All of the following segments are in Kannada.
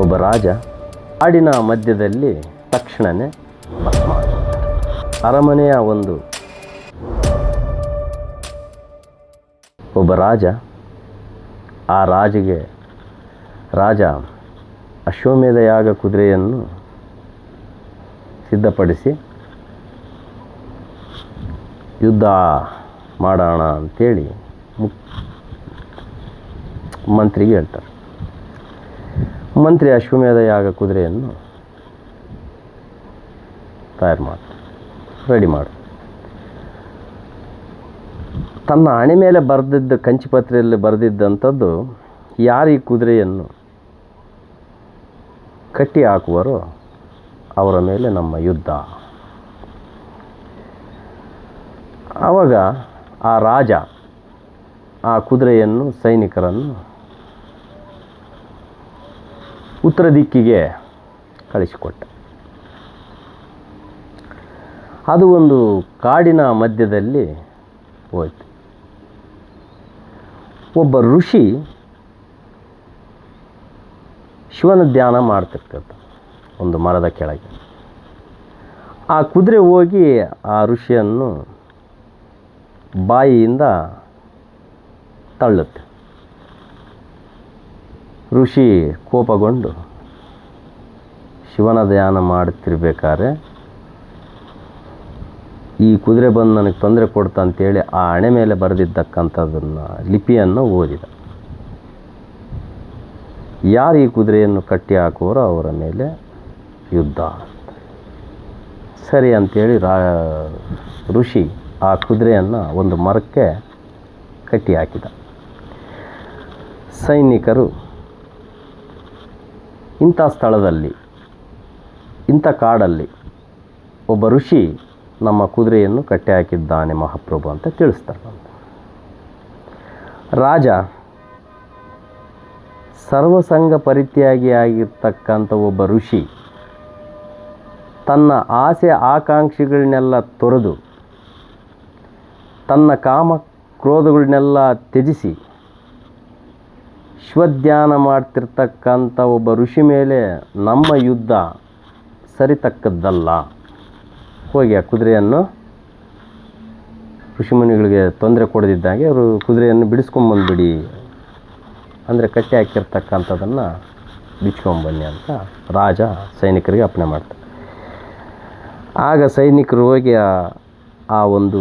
ಒಬ್ಬ ರಾಜ ಹಾಡಿನ ಮಧ್ಯದಲ್ಲಿ ತಕ್ಷಣವೇ ಭಸ್ಮ ಅರಮನೆಯ ಒಂದು ಒಬ್ಬ ರಾಜ ಆ ರಾಜಿಗೆ, ರಾಜ ಅಶ್ವಮೇಧ ಯಾಗ ಕುದುರೆಯನ್ನು ಸಿದ್ಧಪಡಿಸಿ ಯುದ್ಧ ಮಾಡೋಣ ಅಂತೇಳಿ ಮುಕ್, ಮಂತ್ರಿಗೆ ಹೇಳ್ತಾರೆ. ಮಂತ್ರಿ ಅಶ್ವಮೇಧ ಯಾಗ ಕುದುರೆಯನ್ನು ತಯಾರು ಮಾಡಿ, ರೆಡಿ ಮಾಡಿ. ತನ್ನ ಹಣೆ ಮೇಲೆ ಬರೆದಿದ್ದ ಕಂಚಿಪತ್ರೆಯಲ್ಲಿ ಬರೆದಿದ್ದಂಥದ್ದು ಯಾರು ಈ ಕುದುರೆಯನ್ನು ಕಟ್ಟಿ ಹಾಕುವರೋ ಅವರ ಮೇಲೆ ನಮ್ಮ ಯುದ್ಧ. ಆವಾಗ ಆ ರಾಜ ಆ ಕುದುರೆಯನ್ನು ಸೈನಿಕರನ್ನು ಉತ್ತರ ದಿಕ್ಕಿಗೆ ಕಳಿಸಿಕೊಟ್ಟ. ಅದು ಒಂದು ಕಾಡಿನ ಮಧ್ಯದಲ್ಲಿ ಹೋಯ್ತು. ಒಬ್ಬ ಋಷಿ ಶಿವನ ಧ್ಯಾನ ಮಾಡ್ತಿರ್ತದ ಒಂದು ಮರದ ಕೆಳಗೆ. ಆ ಕುದುರೆ ಹೋಗಿ ಆ ಋಷಿಯನ್ನು ಬಾಯಿಯಿಂದ ತಳ್ಳುತ್ತೆ. ಋಷಿ ಕೋಪಗೊಂಡು ಶಿವನ ಧ್ಯಾನ ಮಾಡುತ್ತಿರ್ಬೇಕಾದ್ರೆ ಈ ಕುದುರೆ ಬಂದು ನನಗೆ ತೊಂದರೆ ಕೊಡ್ತಾ ಅಂತೇಳಿ ಆ ಹಣೆ ಮೇಲೆ ಬರೆದಿದ್ದಕ್ಕಂಥದ್ದನ್ನು ಲಿಪಿಯನ್ನು ಓದಿದ. ಯಾರು ಈ ಕುದುರೆಯನ್ನು ಕಟ್ಟಿ ಹಾಕುವರೋ ಅವರ ಮೇಲೆ ಯುದ್ಧ ಸರಿ ಅಂತೇಳಿ ರಾ, ಋಷಿ ಆ ಕುದುರೆಯನ್ನು ಒಂದು ಮರಕ್ಕೆ ಕಟ್ಟಿ ಹಾಕಿದ. ಸೈನಿಕರು ಇಂಥ ಸ್ಥಳದಲ್ಲಿ, ಇಂಥ ಕಾಡಲ್ಲಿ ಒಬ್ಬ ಋಷಿ ನಮ್ಮ ಕುದುರೆಯನ್ನು ಕಟ್ಟಿ ಹಾಕಿದ್ದಾನೆ ಮಹಾಪ್ರಭು ಅಂತ ತಿಳಿಸ್ತಾರೆ ರಾಜ ಸರ್ವಸಂಗ ಪರಿತ್ಯಾಗಿ ಆಗಿರ್ತಕ್ಕಂಥ ಒಬ್ಬ ಋಷಿ ತನ್ನ ಆಸೆ ಆಕಾಂಕ್ಷೆಗಳನ್ನೆಲ್ಲ ತೊರೆದು ತನ್ನ ಕಾಮ ಕ್ರೋಧಗಳನ್ನೆಲ್ಲ ತ್ಯಜಿಸಿ ಶಿವಧ್ಯಾನ ಮಾಡ್ತಿರ್ತಕ್ಕಂಥ ಒಬ್ಬ ಋಷಿ ಮೇಲೆ ನಮ್ಮ ಯುದ್ಧ ಸರಿತಕ್ಕದ್ದಲ್ಲ. ಹೋಗಿ ಆ ಕುದುರೆಯನ್ನು ಋಷಿಮುನಿಗಳಿಗೆ ತೊಂದರೆ ಕೊಡದಿದ್ದಾಗೆ ಅವರು ಕುದುರೆಯನ್ನು ಬಿಡಿಸ್ಕೊಂಬಂದ್ಬಿಡಿ ಅಂದರೆ ಕಟ್ಟಿ ಹಾಕಿರ್ತಕ್ಕಂಥದ್ದನ್ನು ಬಿಚ್ಕೊಂಬನ್ನಿ ಅಂತ ರಾಜ ಸೈನಿಕರಿಗೆ ಅಪ್ಪಣೆ ಮಾಡ್ತಾರೆ. ಆಗ ಸೈನಿಕರು ಹೋಗಿ ಆ ಒಂದು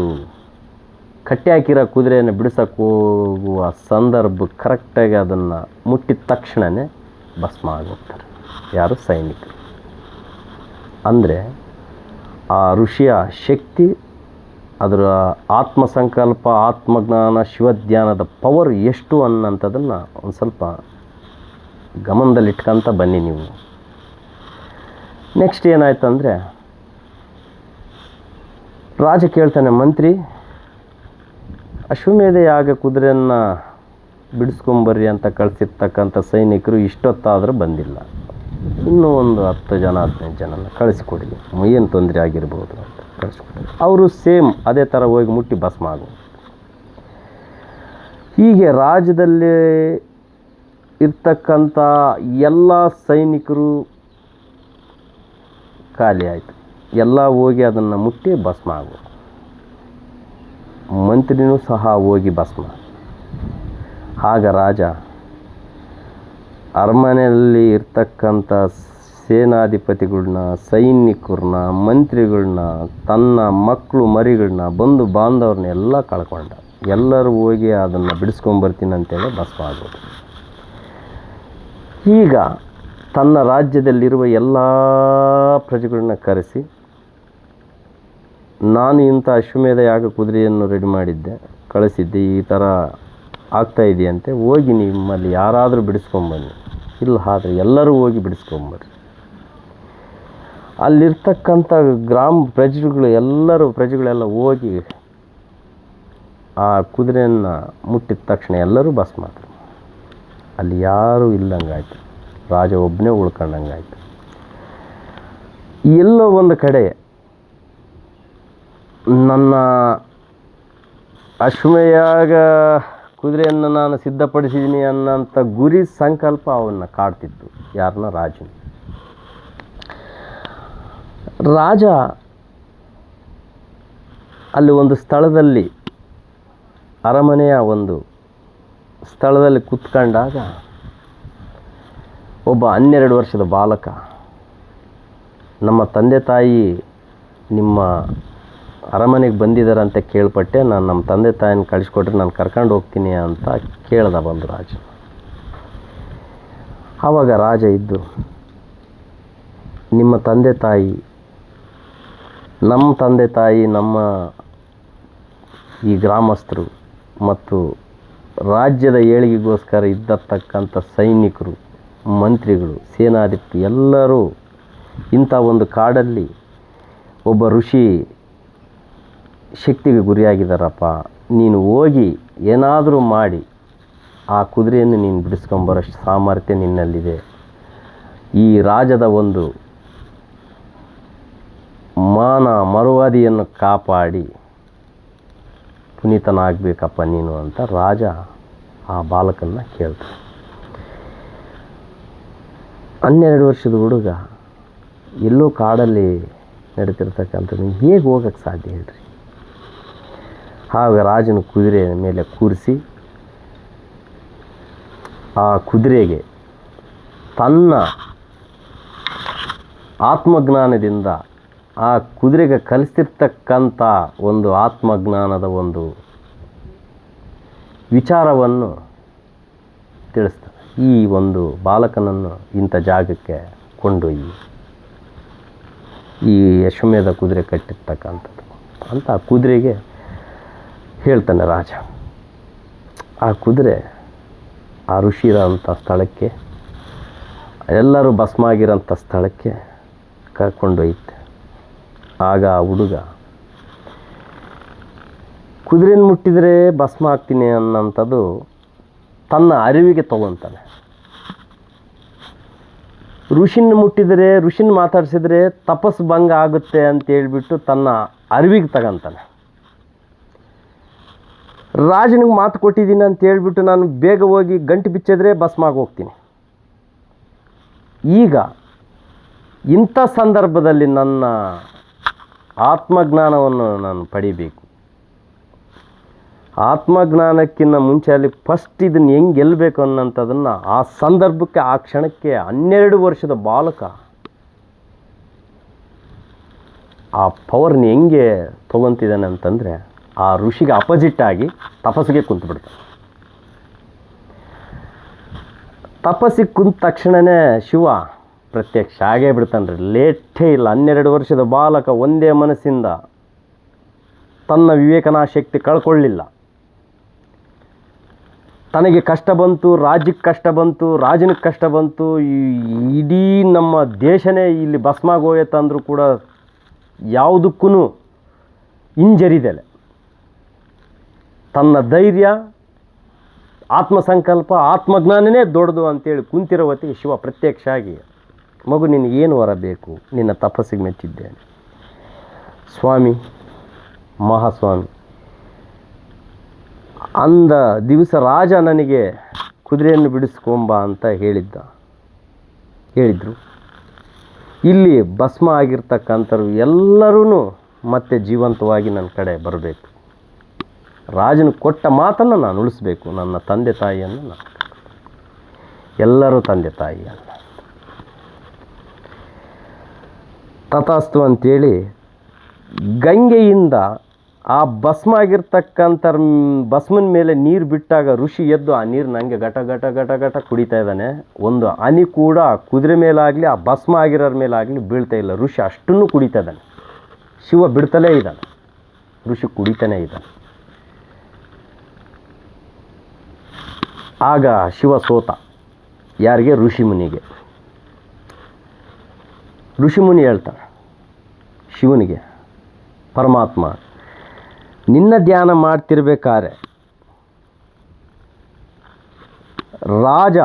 ಕಟ್ಟಿ ಹಾಕಿರೋ ಕುದುರೆಯನ್ನು ಬಿಡಿಸೋಕೆ ಹೋಗುವ ಸಂದರ್ಭ ಕರೆಕ್ಟಾಗಿ ಅದನ್ನು ಮುಟ್ಟಿದ ತಕ್ಷಣವೇ ಭಸ್ಮ ಆಗೋಗ್ತಾರೆ. ಯಾರು? ಸೈನಿಕರು ಅಂದರೆ ಆ ಋಷಿಯ ಶಕ್ತಿ, ಅದರ ಆತ್ಮ ಸಂಕಲ್ಪ ಆತ್ಮಜ್ಞಾನ ಶಿವಧ್ಯಾನದ ಪವರ್ ಎಷ್ಟು ಅನ್ನೋಂಥದ್ದನ್ನು ಒಂದು ಸ್ವಲ್ಪ ಗಮನದಲ್ಲಿಟ್ಕೊಂತ ಬನ್ನಿ ನೀವು. ನೆಕ್ಸ್ಟ್ ಏನಾಯ್ತು ಅಂದರೆ ರಾಜ ಕೇಳ್ತಾನೆ, ಮಂತ್ರಿ ಅಶ್ವಮೇಧ ಯಾಗ ಕುದುರೆಯನ್ನು ಬಿಡಿಸ್ಕೊಂಬರ್ರಿ ಅಂತ ಕಳಿಸಿರ್ತಕ್ಕಂಥ ಸೈನಿಕರು ಇಷ್ಟೊತ್ತಾದರೂ ಬಂದಿಲ್ಲ. ಇನ್ನೂ ಒಂದು ಹತ್ತು ಜನ, ಹದಿನೈದು ಜನನ ಕಳಿಸಿಕೊಡಿ ಏನು ತೊಂದರೆ ಆಗಿರ್ಬೋದು ಅಂತ ಕಳಿಸ್ಕೊಡಿ ಅವರು ಸೇಮ್ ಅದೇ ಥರ ಹೋಗಿ ಮುಟ್ಟಿ ಭಸ್ಮ ಆಗು ಹೀಗೆ ರಾಜ್ಯದಲ್ಲಿ ಇರ್ತಕ್ಕಂಥ ಎಲ್ಲ ಸೈನಿಕರು ಖಾಲಿ ಆಯಿತು. ಎಲ್ಲ ಹೋಗಿ ಅದನ್ನು ಮುಟ್ಟಿ ಭಸ್ಮ ಆಗು ಮಂತ್ರಿನೂ ಸಹ ಹೋಗಿ ಭಸ್ಮ. ಆಗ ರಾಜ, ಅರಮನೆಯಲ್ಲಿ ಇರ್ತಕ್ಕಂಥ ಸೇನಾಧಿಪತಿಗಳನ್ನ ಸೈನಿಕರನ್ನ ಮಂತ್ರಿಗಳನ್ನ ತನ್ನ ಮಕ್ಕಳು ಮರಿಗಳನ್ನ ಬಂಧು ಬಾಂಧವ್ರನ್ನ ಎಲ್ಲ ಕಳ್ಕೊಂಡ. ಎಲ್ಲರೂ ಹೋಗಿ ಅದನ್ನು ಬಿಡಿಸ್ಕೊಂಬರ್ತೀನಿ ಅಂತೇಳಿ ಭಸ್ಮ ಆಗೋದು ಈಗ ತನ್ನ ರಾಜ್ಯದಲ್ಲಿರುವ ಎಲ್ಲ ಪ್ರಜೆಗಳನ್ನ ಕರೆಸಿ ನಾನು ಇಂಥ ಅಶ್ವಮೇಧ ಯಾಗ ಕುದುರೆಯನ್ನು ರೆಡಿ ಮಾಡಿದ್ದೆ, ಕಳಿಸಿದ್ದೆ, ಈ ಥರ ಆಗ್ತಾ ಇದೆಯಂತೆ, ಹೋಗಿ ನಿಮ್ಮಲ್ಲಿ ಯಾರಾದರೂ ಬಿಡಿಸ್ಕೊಂಬನ್ನಿ. ಇಲ್ಲ ಆದರೆ ಎಲ್ಲರೂ ಹೋಗಿ ಬಿಡಿಸ್ಕೊಂಬರ್ರಿ ಅಲ್ಲಿರ್ತಕ್ಕಂಥ ಗ್ರಾಮ ಪ್ರಜೆಗಳು, ಎಲ್ಲರೂ ಪ್ರಜೆಗಳೆಲ್ಲ ಹೋಗಿ ಆ ಕುದುರೆಯನ್ನು ಮುಟ್ಟಿದ ತಕ್ಷಣ ಎಲ್ಲರೂ ಬಸ್ ಮಾಡ್ತಾರೆ ಅಲ್ಲಿ ಯಾರೂ ಇಲ್ಲಂಗಾಯ್ತು. ರಾಜ ಒಬ್ಬನೇ ಉಳ್ಕೊಂಡಂಗಾಯ್ತು. ಎಲ್ಲೋ ಒಂದು ಕಡೆ ನನ್ನ ಅಶ್ವಮೇಯಾಗ ಕುದುರೆಯನ್ನು ನಾನು ಸಿದ್ಧಪಡಿಸಿದ್ದೀನಿ ಅನ್ನೋಂಥ ಗುರಿ ಸಂಕಲ್ಪ ಅವನ್ನ ಕಾಡ್ತಿತ್ತು ಯಾರನ್ನ ರಾಜನ. ರಾಜ ಅಲ್ಲಿ ಒಂದು ಸ್ಥಳದಲ್ಲಿ, ಅರಮನೆಯ ಒಂದು ಸ್ಥಳದಲ್ಲಿ ಕುತ್ಕೊಂಡಾಗ ಒಬ್ಬ ಹನ್ನೆರಡು ವರ್ಷದ ಬಾಲಕ, ನಮ್ಮ ತಂದೆ ತಾಯಿ, ನಿಮ್ಮ ಅರಮನೆಗೆ ಬಂದಿದ್ದಾರೆ ಅಂತ ಕೇಳ್ಪಟ್ಟೆ. ನಾನು ನಮ್ಮ ತಂದೆ ತಾಯಿನ ಕಳಿಸ್ಕೊಟ್ರೆ ನಾನು ಕರ್ಕೊಂಡು ಹೋಗ್ತೀನಿ ಅಂತ ಕೇಳ್ದ ಬಂದು ರಾಜ. ಆವಾಗ ರಾಜ ಇದ್ದು, ನಿಮ್ಮ ತಂದೆ ತಾಯಿ ನಮ್ಮ ತಂದೆ ತಾಯಿ, ನಮ್ಮ ಈ ಗ್ರಾಮಸ್ಥರು ಮತ್ತು ರಾಜ್ಯದ ಏಳಿಗೆಗೋಸ್ಕರ ಇದ್ದತಕ್ಕಂಥ ಸೈನಿಕರು, ಮಂತ್ರಿಗಳು, ಸೇನಾಧಿಪತಿ ಎಲ್ಲರೂ ಇಂಥ ಒಂದು ಕಾಡಲ್ಲಿ ಒಬ್ಬ ಋಷಿ ಶಕ್ತಿಗೆ ಗುರಿಯಾಗಿದ್ದಾರಪ್ಪ. ನೀನು ಹೋಗಿ ಏನಾದರೂ ಮಾಡಿ, ಆ ಕುದುರೆಯನ್ನು ನೀನು ಬಿಡಿಸ್ಕೊಂಬರೋಷ್ಟು ಸಾಮರ್ಥ್ಯ ನಿನ್ನಲ್ಲಿದೆ. ಈ ರಾಜದ ಒಂದು ಮಾನ ಮರುವಾದಿಯನ್ನು ಕಾಪಾಡಿ ಪುನೀತನಾಗಬೇಕಪ್ಪ ನೀನು ಅಂತ ರಾಜ ಆ ಬಾಲಕನ್ನ ಕೇಳ್ತ ಹನ್ನೆರಡು ವರ್ಷದ ಹುಡುಗ ಎಲ್ಲೋ ಕಾಡಲ್ಲಿ ನಡೀತಿರ್ತಕ್ಕಂಥದ್ದು. ಹೇಗೆ ಹೋಗಕ್ಕೆ ಸಾಧ್ಯ ಹೇಳ್ರಿ? ಆಗ ರಾಜನ ಕುದುರೆಯ ಮೇಲೆ ಕೂರಿಸಿ ಆ ಕುದುರೆಗೆ ತನ್ನ ಆತ್ಮಜ್ಞಾನದಿಂದ ಆ ಕುದುರೆಗೆ ಕಲಿಸ್ತಿರ್ತಕ್ಕಂಥ ಒಂದು ಆತ್ಮಜ್ಞಾನದ ಒಂದು ವಿಚಾರವನ್ನು ತಿಳಿಸ್ತಾನೆ ಈ ಒಂದು ಬಾಲಕನನ್ನು ಇಂಥ ಜಾಗಕ್ಕೆ ಕೊಂಡೊಯ್ಯಿ. ಈ ಯಶಮೇಧ ಕುದುರೆ ಕಟ್ಟಿರ್ತಕ್ಕಂಥದ್ದು. ಅಂತ ಆ ಕುದುರೆಗೆ ಹೇಳ್ತಾನೆ ರಾಜ. ಆ ಕುದುರೆ, ಆ ಋಷಿ ಇರೋಂಥ ಸ್ಥಳಕ್ಕೆ, ಎಲ್ಲರೂ ಭಸ್ಮ ಆಗಿರೋಂಥ ಸ್ಥಳಕ್ಕೆ ಕರ್ಕೊಂಡೊಯ್ತೆ ಆಗ ಆ ಹುಡುಗ, ಕುದುರೆನ ಮುಟ್ಟಿದರೆ ಭಸ್ಮ ಆಗ್ತೀನಿ ಅನ್ನೋಂಥದ್ದು ತನ್ನ ಅರಿವಿಗೆ ತಗೊತಾನೆ. ಋಷಿನ ಮುಟ್ಟಿದರೆ, ಋಷಿನ ಮಾತಾಡಿಸಿದರೆ ತಪಸ್ಸು ಭಂಗ ಆಗುತ್ತೆ ಅಂತ ಹೇಳ್ಬಿಟ್ಟು ತನ್ನ ಅರಿವಿಗೆ ತಗೊಂತಾನೆ. ರಾಜನಿಗೆ ಮಾತು ಕೊಟ್ಟಿದ್ದೀನಿ ಅಂತ ಹೇಳ್ಬಿಟ್ಟು ನಾನು ಬೇಗ ಹೋಗಿ ಗಂಟು ಬಿಚ್ಚಿದ್ರೆ ಬಸ್ ಆಗಿ ಹೋಗ್ತೀನಿ. ಈಗ ಇಂಥ ಸಂದರ್ಭದಲ್ಲಿ ನನ್ನ ಆತ್ಮಜ್ಞಾನವನ್ನು ನಾನು ಪಡಿಬೇಕು. ಆತ್ಮಜ್ಞಾನಕ್ಕಿಂತ ಮುಂಚೆ ಅಲ್ಲಿ ಫಸ್ಟ್ ಇದನ್ನು ಹೆಂಗೆ ಗೆಲ್ಲಬೇಕು ಅನ್ನೋಂಥದ್ದನ್ನು ಆ ಸಂದರ್ಭಕ್ಕೆ, ಆ ಕ್ಷಣಕ್ಕೆ ಹನ್ನೆರಡು ವರ್ಷದ ಬಾಲಕ ಆ ಪವರ್ನ ಹೆಂಗೆ ತೊಗೊತಿದ್ದಾನೆ ಅಂತಂದರೆ ಆ ಋಷಿಗೆ ಅಪೋಸಿಟ್ ಆಗಿ ತಪಸ್ಸಿಗೆ ಕುಂತ್ಬಿಡ್ತಾನೆ ತಪಸ್ಸಿಗೆ ಕುಂತ ತಕ್ಷಣವೇ ಶಿವ ಪ್ರತ್ಯಕ್ಷ ಆಗೇ ಬಿಡ್ತಾನೆ ಲೇಟೇ ಇಲ್ಲ. ಹನ್ನೆರಡು ವರ್ಷದ ಬಾಲಕ ಒಂದೇ ಮನಸ್ಸಿಂದ ತನ್ನ ವಿವೇಕನಾ ಶಕ್ತಿ ಕಳ್ಕೊಳ್ಳಿಲ್ಲ. ತನಗೆ ಕಷ್ಟ ಬಂತು, ರಾಜ್ಯಕ್ಕೆ ಕಷ್ಟ ಬಂತು, ರಾಜನಿಗೆ ಕಷ್ಟ ಬಂತು ಇಡೀ ನಮ್ಮ ದೇಶನೇ ಇಲ್ಲಿ ಭಸ್ಮಾಗೋಯತ್ತಂದರೂ ಕೂಡ ಯಾವುದಕ್ಕೂ ಹಿಂಜರಿದೆಲೆ. ತನ್ನ ಧೈರ್ಯ, ಆತ್ಮಸಂಕಲ್ಪ, ಆತ್ಮಜ್ಞಾನನೇ ದೊಡ್ಡದು ಅಂತೇಳಿ ಕುಂತಿರೋ ಹೊತ್ತಿಗೆ ಶಿವ ಪ್ರತ್ಯಕ್ಷ ಆಗಿ ಮಗು ನಿನಗೇನು ವರ ಬೇಕು ನಿನ್ನ ತಪಸ್ಸಿಗೆ ಮೆಚ್ಚಿದ್ದೇನೆ. ಸ್ವಾಮಿ, ಮಹಾಸ್ವಾಮಿ, ಅಂದ ದಿವಸ ರಾಜ ನನಗೆ ಕುದುರೆಯನ್ನು ಬಿಡಿಸ್ಕೊಂಬ ಅಂತ ಹೇಳಿದ್ದ. ಹೇಳಿದರು. ಇಲ್ಲಿ ಭಸ್ಮ ಆಗಿರ್ತಕ್ಕಂಥವ್ರು ಎಲ್ಲರೂ ಮತ್ತೆ ಜೀವಂತವಾಗಿ ನನ್ನ ಕಡೆ ಬರಬೇಕು. ರಾಜನ ಕೊಟ್ಟ ಮಾತನ್ನು ನಾನು ಉಳಿಸ್ಬೇಕು. ನನ್ನ ತಂದೆ ತಾಯಿಯನ್ನು ನಾನು. ಎಲ್ಲರೂ ತಂದೆ ತಾಯಿ ಅಲ್ಲ ತಥಾಸ್ತು ಅಂತೇಳಿ ಗಂಗೆಯಿಂದ ಆ ಭಸ್ಮ ಆಗಿರ್ತಕ್ಕಂಥ ಭಸ್ಮನ ಮೇಲೆ ನೀರು ಬಿಟ್ಟಾಗ ಋಷಿ ಎದ್ದು ಆ ನೀರು ನನಗೆ ಘಟ ಘಟ ಘಟ ಘಟ ಕುಡಿತಾ ಇದ್ದಾನೆ. ಒಂದು ಹನಿ ಕೂಡ ಕುದುರೆ ಮೇಲಾಗಲಿ, ಆ ಭಸ್ಮ ಆಗಿರೋರ ಮೇಲಾಗಲಿ ಬೀಳ್ತಾ ಇಲ್ಲ. ಋಷಿ ಅಷ್ಟನ್ನು ಕುಡಿತಾ ಇದ್ದಾನೆ. ಶಿವ ಬಿಡ್ತಲೇ ಇದ್ದಾನೆ. ಋಷಿ ಕುಡಿತಾನೇ ಇದ್ದಾನೆ. ಆಗ ಶಿವ ಸೋತ ಯಾರಿಗೆ? ಋಷಿಮುನಿಗೆ. ಋಷಿಮುನಿ ಹೇಳ್ತಾನೆ, ಶಿವನಿಗೆ, ಪರಮಾತ್ಮ, ನಿನ್ನ ಧ್ಯಾನ ಮಾಡ್ತಿರ್ಬೇಕಾದ್ರೆ ರಾಜ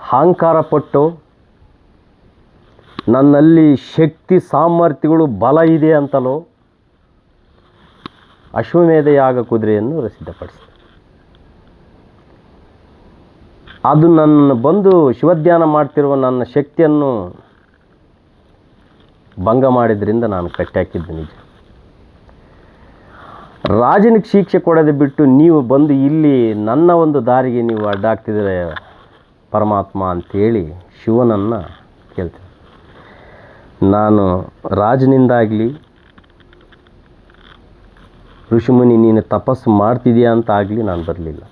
ಅಹಂಕಾರ ಪಟ್ಟು ನನ್ನಲ್ಲಿ ಶಕ್ತಿ, ಸಾಮರ್ಥ್ಯಗಳು, ಬಲ ಇದೆ ಅಂತಲೋ ಅಶ್ವಮೇಧ ಯಾಗ ಕುದುರೆಯನ್ನು ಸಿದ್ಧಪಡಿಸಿದ ಅದು ನನ್ನ ಬಂದು ಶಿವಧ್ಯಾನ ಮಾಡ್ತಿರುವ ನನ್ನ ಶಕ್ತಿಯನ್ನು ಭಂಗ ಮಾಡಿದ್ರಿಂದ ನಾನು ಕಟ್ಟಾಕಿದ್ದು ನಿಜ. ರಾಜನಿಗೆ ಶಿಕ್ಷೆ ಕೊಡದೆ ಬಿಟ್ಟು ನೀವು ಬಂದು ಇಲ್ಲಿ ನನ್ನ ಒಂದು ದಾರಿಗೆ ನೀವು ಅಡ್ಡಾಗ್ತಿದ್ರೆ ಪರಮಾತ್ಮ ಅಂತೇಳಿ ಶಿವನನ್ನು ಕೇಳ್ತೀನಿ. ನಾನು ರಾಜನಿಂದಾಗಲಿ ಋಷಿಮುನಿ ನೀನು ತಪಸ್ಸು ಮಾಡ್ತಿದೀಯಾ ಅಂತ ಆಗಲಿ ನಾನು ಬರಲಿಲ್ಲ.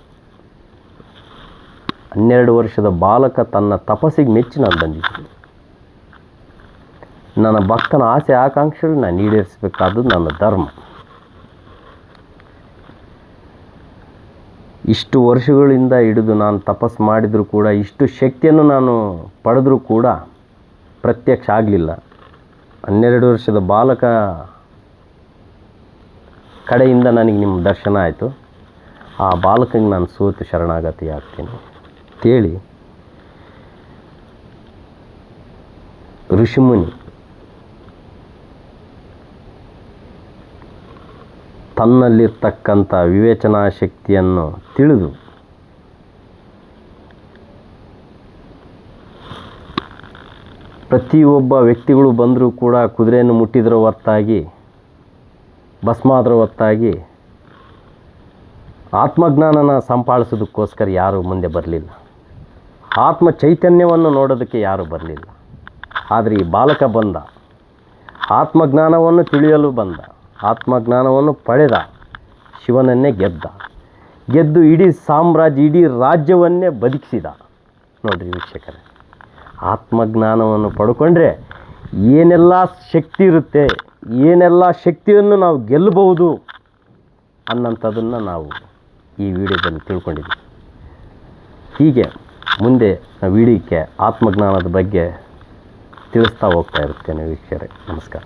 ಹನ್ನೆರಡು ವರ್ಷದ ಬಾಲಕ ತನ್ನ ತಪಸ್ಸಿಗೆ ಮೆಚ್ಚಿ ನಾನು ಬಂದಿದ್ದೀನಿ ನನ್ನ ಭಕ್ತನ ಆಸೆ ಆಕಾಂಕ್ಷೆಗಳು ನಾನು ಈಡೇರಿಸಬೇಕಾದ್ದು ನನ್ನ ಧರ್ಮ. ಇಷ್ಟು ವರ್ಷಗಳಿಂದ ಹಿಡಿದು ನಾನು ತಪಸ್ಸು ಮಾಡಿದರೂ ಕೂಡ, ಇಷ್ಟು ಶಕ್ತಿಯನ್ನು ನಾನು ಪಡೆದರೂ ಕೂಡ ಪ್ರತ್ಯಕ್ಷ ಆಗಲಿಲ್ಲ. ಹನ್ನೆರಡು ವರ್ಷದ ಬಾಲಕ ಕಡೆಯಿಂದ ನನಗೆ ನಿಮ್ಮ ದರ್ಶನ ಆಯಿತು. ಆ ಬಾಲಕಂಗೆ ನಾನು ಸೋತು ಶರಣಾಗತಿ ಆಗ್ತೀನಿ ಅಂತೇಳಿ ಋಷಿಮುನಿ ತನ್ನಲ್ಲಿರ್ತಕ್ಕಂಥ ವಿವೇಚನಾ ಶಕ್ತಿಯನ್ನು ತಿಳಿದು ಪ್ರತಿಯೊಬ್ಬ ವ್ಯಕ್ತಿಗಳು ಬಂದರೂ ಕೂಡ ಕುದುರೆಯನ್ನು ಮುಟ್ಟಿದ್ರ ಹೊತ್ತಾಗಿ ಭಸ್ಮಾದ್ರ ಹೊತ್ತಾಗಿ ಆತ್ಮಜ್ಞಾನನ ಸಂಪಾದಿಸೋದಕ್ಕೋಸ್ಕರ ಯಾರೂ ಮುಂದೆ ಬರಲಿಲ್ಲ. ಆತ್ಮ ಚೈತನ್ಯವನ್ನು ನೋಡೋದಕ್ಕೆ ಯಾರೂ ಬರಲಿಲ್ಲ ಆದರೆ ಈ ಬಾಲಕ ಬಂದ. ಆತ್ಮಜ್ಞಾನವನ್ನು ತಿಳಿಯಲು ಬಂದ. ಆತ್ಮಜ್ಞಾನವನ್ನು ಪಡೆದ. ಶಿವನನ್ನೇ ಗೆದ್ದ. ಗೆದ್ದು ಇಡೀ ಸಾಮ್ರಾಜ್ಯ, ಇಡೀ ರಾಜ್ಯವನ್ನೇ ಬದುಕಿಸಿದ. ನೋಡ್ರಿ ವೀಕ್ಷಕರೇ, ಆತ್ಮಜ್ಞಾನವನ್ನು ಪಡ್ಕೊಂಡ್ರೆ ಏನೆಲ್ಲ ಶಕ್ತಿ ಇರುತ್ತೆ, ಏನೆಲ್ಲ ಶಕ್ತಿಯನ್ನು ನಾವು ಗೆಲ್ಲಬಹುದು ಅನ್ನಂಥದನ್ನು ನಾವು ಈ ವಿಡಿಯೋದಲ್ಲಿ ತಿಳ್ಕೊಂಡಿದ್ದೀವಿ. ಹೀಗೆ ಮುಂದೆ ನಾವು ಇಡೀಕ್ಕೆ ಆತ್ಮಜ್ಞಾನದ ಬಗ್ಗೆ ತಿಳಿಸ್ತಾ ಹೋಗ್ತಾ ಇರ್ತೇನೆ ವೀಕ್ಷಕರೇ. ನಮಸ್ಕಾರ.